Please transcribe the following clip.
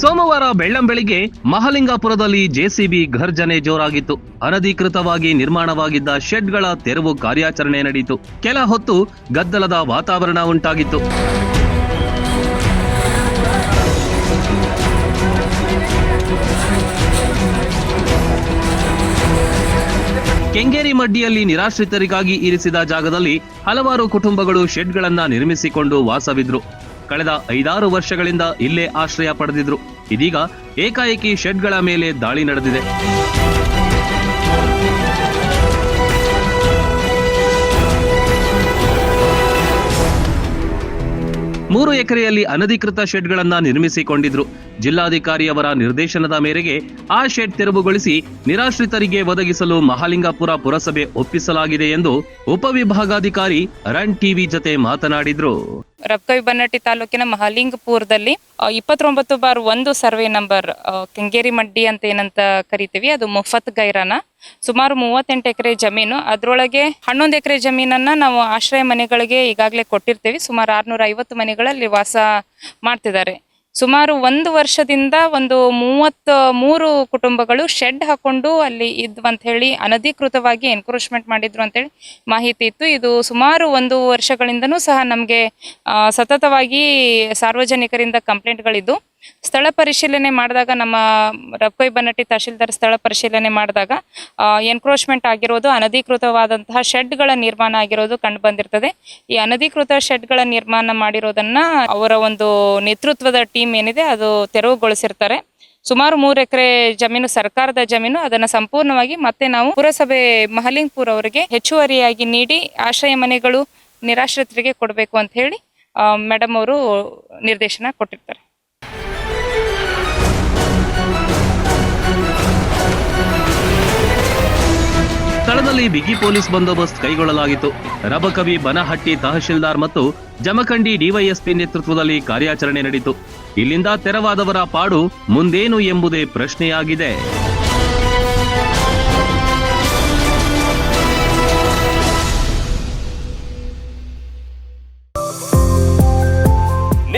ಸೋಮವಾರ ಬೆಳ್ಳಂಬೆಳಿಗ್ಗೆ ಮಹಲಿಂಗಾಪುರದಲ್ಲಿ ಜೆಸಿಬಿ ಘರ್ಜನೆ ಜೋರಾಗಿತ್ತು. ಅನಧಿಕೃತವಾಗಿ ನಿರ್ಮಾಣವಾಗಿದ್ದ ಶೆಡ್ಗಳ ತೆರವು ಕಾರ್ಯಾಚರಣೆ ನಡೆಯಿತು ಕೆಲ ಹೊತ್ತು ಗದ್ದಲದ ವಾತಾವರಣ ಉಂಟಾಗಿತ್ತು. ಕೆಂಗೇರಿ ಮಡ್ಡಿಯಲ್ಲಿ ನಿರಾಶ್ರಿತರಿಗಾಗಿ ಇರಿಸಿದ ಜಾಗದಲ್ಲಿ ಹಲವಾರು ಕುಟುಂಬಗಳು ಶೆಡ್ಗಳನ್ನ ನಿರ್ಮಿಸಿಕೊಂಡು ವಾಸವಿದ್ರು. ಕಳೆದ ಐದಾರು ವರ್ಷಗಳಿಂದ ಇಲ್ಲೇ ಆಶ್ರಯ ಪಡೆದಿದ್ರು. ಇದೀಗ ಏಕಾಏಕಿ ಶೆಡ್ಗಳ ಮೇಲೆ ದಾಳಿ ನಡೆದಿದೆ. ಮೂರು ಎಕರೆಯಲ್ಲಿ ಅನಧಿಕೃತ ಶೆಡ್ಗಳನ್ನ ನಿರ್ಮಿಸಿಕೊಂಡಿದ್ರು. ಜಿಲ್ಲಾಧಿಕಾರಿಯವರ ನಿರ್ದೇಶನದ ಮೇರೆಗೆ ಆ ಶೆಡ್ ತೆರವುಗೊಳಿಸಿ ನಿರಾಶ್ರಿತರಿಗೆ ಒದಗಿಸಲು ಮಹಾಲಿಂಗಾಪುರ ಪುರಸಭೆ ಒಪ್ಪಿಸಲಾಗಿದೆ ಎಂದು ಉಪವಿಭಾಗಾಧಿಕಾರಿ ರನ್ ಟಿವಿ ಜತೆ ಮಾತನಾಡಿದ್ರು. ರಬ್ಕವಿ ಬನ್ನಟ್ಟಿ ತಾಲೂಕಿನ ಮಹಾಲಿಂಗಪುರದಲ್ಲಿ ಇಪ್ಪತ್ತೊಂಬತ್ತು ಬಾರ್ ಒಂದು ಸರ್ವೆ ನಂಬರ್ ಕೆಂಗೇರಿ ಮಡ್ಡಿ ಅಂತ ಏನಂತ ಕರಿತೀವಿ, ಅದು ಮುಫತ್ ಗೈರಾನ. ಸುಮಾರು ಮೂವತ್ತೆಂಟು ಎಕರೆ ಜಮೀನು. ಅದರೊಳಗೆ ಹನ್ನೊಂದು ಎಕರೆ ಜಮೀನನ್ನ ನಾವು ಆಶ್ರಯ ಮನೆಗಳಿಗೆ ಈಗಾಗಲೇ ಕೊಟ್ಟಿರ್ತೀವಿ. ಸುಮಾರು ಆರ್ನೂರ ಐವತ್ತು ಮನೆಗಳಲ್ಲಿ ವಾಸ ಮಾಡ್ತಿದ್ದಾರೆ. ಸುಮಾರು ಒಂದು ವರ್ಷದಿಂದ ಒಂದು ಮೂವತ್ತ ಮೂರು ಕುಟುಂಬಗಳು ಶೆಡ್ ಹಾಕೊಂಡು ಅಲ್ಲಿ ಇದ್ವು ಅಂತ ಹೇಳಿ ಅನಧಿಕೃತವಾಗಿ ಎನ್ಕ್ರೋಚ್ಮೆಂಟ್ ಮಾಡಿದ್ರು ಅಂತೇಳಿ ಮಾಹಿತಿ ಇತ್ತು. ಇದು ಸುಮಾರು ಒಂದು ವರ್ಷಗಳಿಂದನೂ ಸಹ ನಮಗೆ ಸತತವಾಗಿ ಸಾರ್ವಜನಿಕರಿಂದ ಕಂಪ್ಲೇಂಟ್ಗಳಿದ್ದು ಸ್ಥಳ ಪರಿಶೀಲನೆ ಮಾಡಿದಾಗ ನಮ್ಮ ರಬ್ಕೊಯ್ ಬನ್ನಟ್ಟಿ ತಹಶೀಲ್ದಾರ್ ಸ್ಥಳ ಪರಿಶೀಲನೆ ಮಾಡಿದಾಗ ಎನ್ಕ್ರೋಚ್ಮೆಂಟ್ ಆಗಿರೋದು ಅನಧಿಕೃತವಾದಂತಹ ಶೆಡ್ಗಳ ನಿರ್ಮಾಣ ಆಗಿರೋದು ಕಂಡು ಬಂದಿರ್ತದೆ. ಈ ಅನಧಿಕೃತ ಶೆಡ್ಗಳ ನಿರ್ಮಾಣ ಮಾಡಿರೋದನ್ನ ಅವರ ಒಂದು ನೇತೃತ್ವದ ಟೀಮ್ ಏನಿದೆ ಅದು ತೆರವುಗೊಳಿಸಿರ್ತಾರೆ. ಸುಮಾರು ಮೂರು ಎಕರೆ ಜಮೀನು, ಸರ್ಕಾರದ ಜಮೀನು, ಅದನ್ನ ಸಂಪೂರ್ಣವಾಗಿ ಮತ್ತೆ ನಾವು ಪುರಸಭೆ ಮಹಲಿಂಗ್ಪುರ್ ಅವರಿಗೆ ಹೆಚ್ಚುವರಿಯಾಗಿ ನೀಡಿ ಆಶ್ರಯ ಮನೆಗಳು ನಿರಾಶ್ರಿತರಿಗೆ ಕೊಡಬೇಕು ಅಂತ ಹೇಳಿ ಮೇಡಮ್ ಅವರು ನಿರ್ದೇಶನ ಕೊಟ್ಟಿರ್ತಾರೆ. ಸ್ಥಳದಲ್ಲಿ ಬಿಗಿ ಪೊಲೀಸ್ ಬಂದೋಬಸ್ತ್ ಕೈಗೊಳ್ಳಲಾಗಿತ್ತು. ರಬಕವಿ ಬನಹಟ್ಟಿ ತಹಶೀಲ್ದಾರ್ ಮತ್ತು ಜಮಖಂಡಿ ಡಿವೈಎಸ್ಪಿ ನೇತೃತ್ವದಲ್ಲಿ ಕಾರ್ಯಾಚರಣೆ ನಡೆಯಿತು ಇಲ್ಲಿಂದ ತೆರವಾದವರ ಪಾಡು ಮುಂದೇನು ಎಂಬುದೇ ಪ್ರಶ್ನೆಯಾಗಿದೆ.